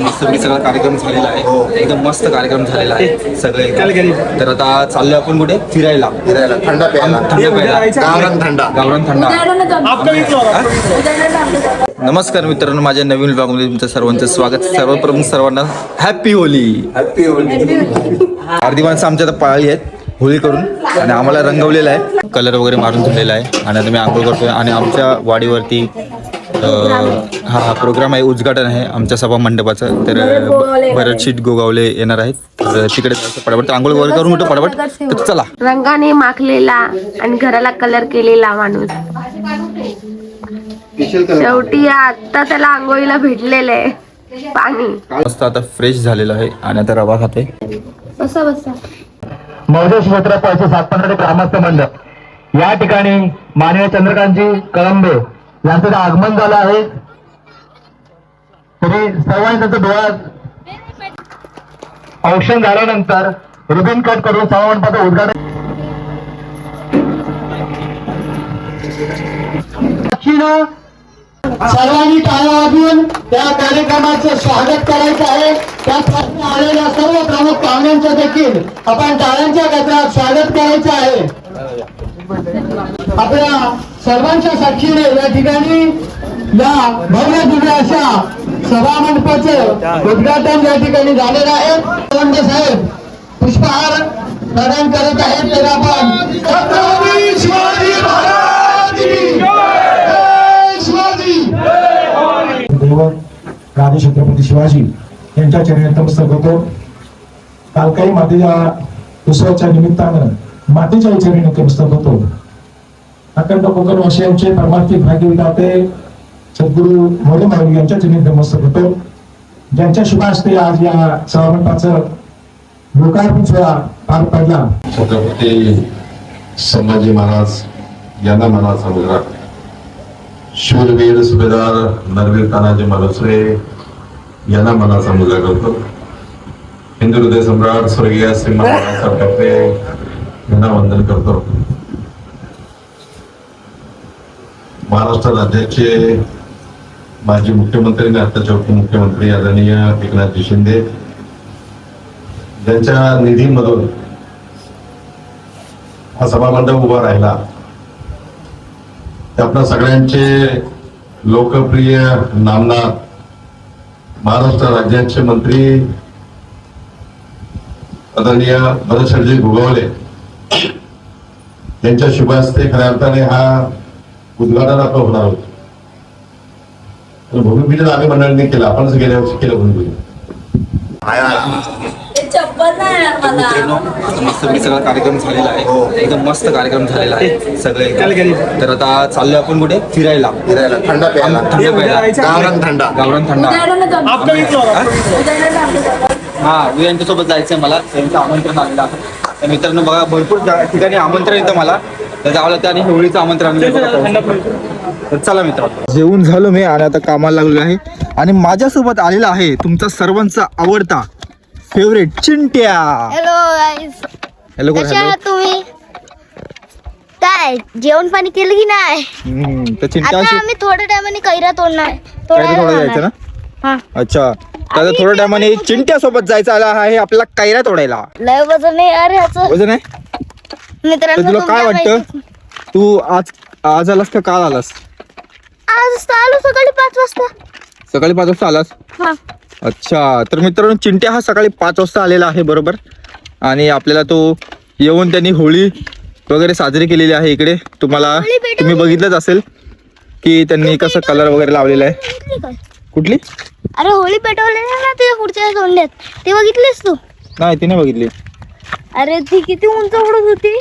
मस्त मी सगळा कार्यक्रम झालेला आहे. एकदम मस्त कार्यक्रम झालेला आहे सगळे. एकदम. तर आता चाललोय आपण कुठे? फिरायला. फिरायला. थंड प्यायला. थंड प्यायला. गावरान गावरान. नमस्कार मित्रांनो माझ्या नवीन ब्लॉगमध्ये तुमचं सर्वांचं स्वागत. सर्वप्रथम सर्वांना हॅपी होली. Happy Holy. अर्धी माणसं आमच्या आता पाळली आहेत होळी करून. आणि आम्हाला रंगवलेलं आहे. कलर वगैरे मारून ठेवलेला आहे. आणि आता मी आंघोळ करतोय. आणि आमच्या वाडीवरती हा हा प्रोग्राम आहे उद्घाटन आहे आमच्या सभा मंडपाचं. तर भरत शीट गोगावले येणार आहेत. तर तिकडे जायचं पटापट तर आंघोळ वगैरे करून होतो पटापट तर चला. रंगाने माखलेला आणि घराला कलर केलेला माणूस. शेवटी आता त्याला आंघोळीला भेटलेलं आहे पाणी. मस्त आता फ्रेश झालेलं आहे. आणि आता रवा खाते. बसा बसा. मौजे क्षेत्रपाचे सातपंधरे ग्रामस्थ मंडळ. या ठिकाणी माननीय चंद्रकांतजी कळंबे यांचं आगमन झालं आहे? तरी सर्वांनी त्यांचं डोळा औषध झाल्यानंतर रिबन कट करून सहा मंडपाचं उद्घाटन सर्वांनी टाळ्या वाजवून त्या कार्यक्रमाचं स्वागत करायचं आहे. त्यासाठी आलेल्या सर्व प्रमुख पाहुण्यांचं देखील आपण टाळ्यांच्या गजरात स्वागत करायचं आहे. आपल्या सर्वांच्या साक्षीने या ठिकाणी या भव्य दिव्य अशा सभा मंडपाचं उद्घाटन या ठिकाणी झालेलं आहे. रंगे साहेब पुष्पहार प्रदान करत आहेत. तर आपण छत्रपती राजे छत्रपती शिवाजी यांच्या चरणी नतमस्तक होतो कालकाई मातेच्या उत्सवाच्या निमित्तानं मातेच्या चरणी नतमस्तक होतो अखंड कोकण वासियांचे परमार्थी भाग्य विधाते सद्गुरू मोरे माऊली यांच्या चरणी नतमस्तक होतो. ज्यांच्या शुभास्ते आज या सभामंडपाचं लोकार्पण सोहळा पार पडला. छत्रपती संभाजी महाराज यांना मला समजला शूरवीर सुभेदार नरवीर तानाजी मालुसरे यांना मला समुद्र करतो. हिंदू हृदय सम्राट स्वर्गीय श्रीमान बाळासाहेब ठाकरे यांना वंदन करतो. महाराष्ट्र राज्याचे माजी मुख्यमंत्री आणि आताचे उपमुख्यमंत्री आदरणीय एकनाथजी शिंदे. ज्यांच्या निधीमधून हा सभामंडप उभा राहिला ते आपल्या सगळ्यांचे लोकप्रिय नामनाथ महाराष्ट्र राज्याचे मंत्री आदरणीय भरतशेठजी भुगवले. यांच्या शुभास्ते खऱ्या अर्थाने हा उद्घाटन आपलं होणार होतं. तर भूमिपूजन आम्ही मंडळींनी केलं. आपणच गेल्या वर्षी केलं भूमिपूजन मस्त मी सगळा कार्यक्रम झालेला आहे. एकदम मस्त कार्यक्रम झालेला आहे सगळे. तर आता चाललोय आपण कुठे? फिरायला. फिरायला. थंड प्यायला. थंड प्यायला. गावरान थंडा. गावरान. हा? उद्या यांच्यासोबत जायचंय मला. त्यांचं आमंत्रण आलेलं आहे. तर मित्रांनो बघा भरपूर ठिकाणी आमंत्रण येतं मला. तर जावं लागतं आणि होळीचं आमंत्रण. तर चला मित्रांनो. जेवून झालो मी आणि आता कामाला लागलो आहे. आणि माझ्यासोबत आलेला आहे तुमचा सर्वांचा आवडता फेवरेट चिंट्या. हॅलो तुम्ही? काय जेवण पाणी केलं की नाही? तर चिंट्या आता आम्ही थोड्या टायमाने कैरा तोडणार. थोडं जायचं ना. हा. अच्छा. तर थोड्या टायमाने चिंट्या सोबत जायचं आला आहे आपल्याला कैरा तोडायला. लय वजन आहे अरे वजन आहे? तर तुला काय वाटतं? तू आज आज आलास का काल आलास? आज आलो सकाळी पाच वाजता. सकाळी पाच वाजता आलास? हा. अच्छा तर मित्रांनो चिंट्या हा सकाळी पाच वाजता आलेला आहे बरोबर? आणि आपल्याला तो येऊन त्यांनी होळी वगैरे साजरी केलेली आहे इकडे. तुम्हाला. तुम्ही बघितलंच असेल की त्यांनी कसं कलर वगैरे लावलेला आहे? कुठली? अरे होळी पेटवले ना ते पुढच्या तोंड्यात ते बघितलेस तू? नाही ती नाही बघितली. अरे ती किती उंच उडत होती?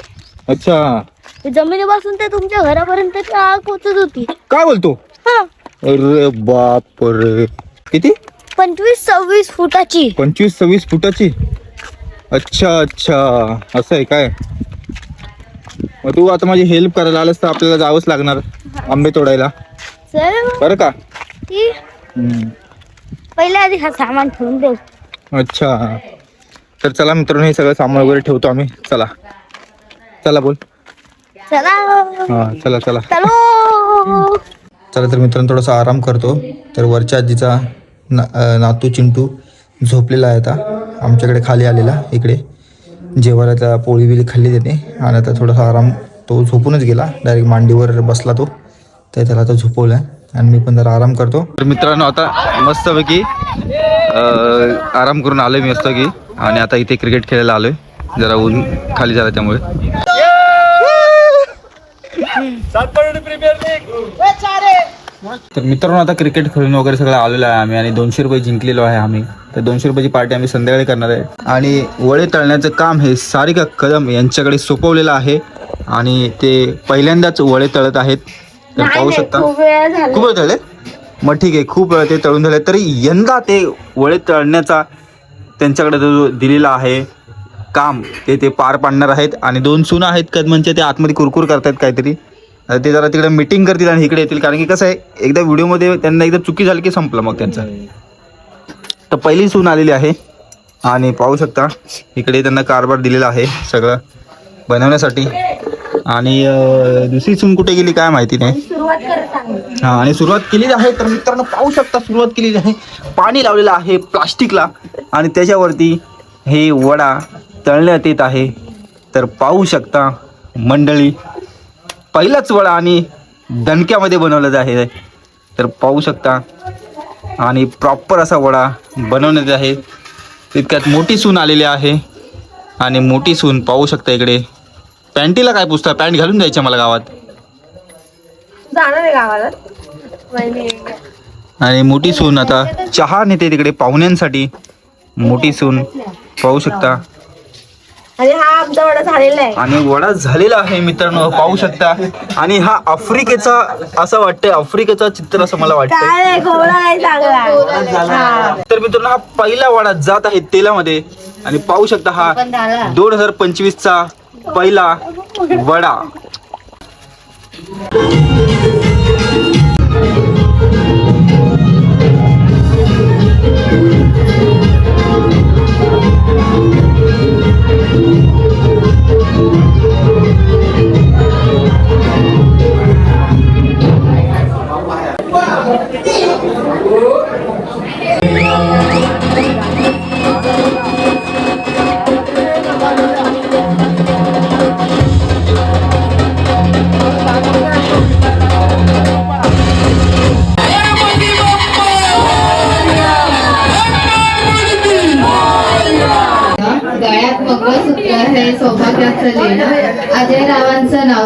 अच्छा. जमिनीपासून ते तुमच्या घरापर्यंत ती आग पोचत होती. काय बोलतो? हा. अरे बाप रे किती? पंचवीस सव्वीस फुटाची. पंचवीस सव्वीस फुटाची? अच्छा अच्छा. असं आहे काय? मग तू आता माझी हेल्प करायला आलास तर आपल्याला जावंच लागणार आंबे तोडायला. बरं का? ती हम्म. पहिले आधी हा सामान ठेवून देऊ. अच्छा. तर चला मित्रांनो हे सगळं सामान वगैरे ठेवतो आम्ही. चला. चला बोल. चला. हा चला चला. चलो. चला तर मित्रांनो थोडासा आराम करतो. तर वरच्या आजीचा ना अं, नातू चिंटू झोपलेला आहे आता. आमच्याकडे खाली आलेला इकडे. जेवायला त्या पोळी बिळी खाल्ली त्याने. आणि आता थोडासा आराम तो झोपूनच गेला. डायरेक्ट मांडीवर बसला तो. तर त्याला आता झोपवलं आणि मी पण जरा आराम करतो. तर मित्रांनो आता मस्तपैकी अं, आराम करून आलो मी मस्तपैकी. आणि आता इथे क्रिकेट खेळायला आलोय. जरा ऊन खाली झाला त्यामुळे. तर मित्रांनो आता क्रिकेट खेळून वगैरे सगळं आलेलो आहे आम्ही आणि दोनशे रुपये जिंकलेलो आहे आम्ही. तर दोनशे रुपयाची पार्टी आम्ही संध्याकाळी करणार आहे. आणि वळे तळण्याचं काम हे सारिका कदम यांच्याकडे सोपवलेलं आहे आणि ते पहिल्यांदाच वळे तळत आहेत. तर पाहू शकता. खूप वेळा झाला. खूप वेळ तळले मग ठीक आहे खूप वेळ ते तळून झाले. तरी यंदा ते वळे तळण्याचा त्यांच्याकडे जो दिलेला आहे काम ते ते पार पाडणार आहेत आणि दोन सुना आहेत का म्हणजे ते आतमध्ये कुरकुर करतायत काहीतरी. ते जरा तिकडे मिटिंग करतील आणि इकडे येतील कारण की कसं आहे एकदा व्हिडिओमध्ये त्यांना एकदा चुकी झाली की संपलं मग त्यांचं. तर पहिली सून आलेली आहे आणि पाहू शकता इकडे त्यांना कारभार दिलेला आहे सगळं बनवण्यासाठी. आणि दुसरी सून कुठे गेली काय माहिती नाही. हा आणि सुरुवात केलेली आहे तर मित्रांनो पाहू शकता सुरुवात केलेली आहे. पाणी लावलेलं आहे प्लास्टिकला आणि त्याच्यावरती हे वडा तळण्यात येत आहे. तर पाहू शकता मंडळी पहिलाच वडा आणि दणक्यामध्ये बनवलं आहे. तर पाहू शकता आणि प्रॉपर असा वडा बनवण्यात आहे. तितक्यात मोठी सून आलेली आहे. आणि मोठी सून पाहू शकता इकडे. पॅन्टीला काय पुसता? पॅन्ट घालून द्यायच्या मला गावात. आणि मोठी सून आता चहा नेते तिकडे पाहुण्यांसाठी. मोठी सून पाहू शकता. आणि हा आमचा वडा झालेला आहे. आणि वडा झालेला आहे मित्रांनो पाहू शकता. आणि हा आफ्रिकेचा असं वाटतंय आफ्रिकेचा चित्र असं मला वाटतंय. तर मित्रांनो हा पहिला वडा जात आहे तेलामध्ये. आणि पाहू शकता हा दोन हजार पंचवीस चा पहिला वडा.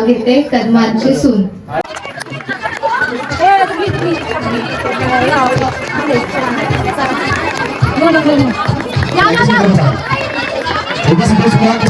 देते नाव घेते कदमांची सून. ABCD Scott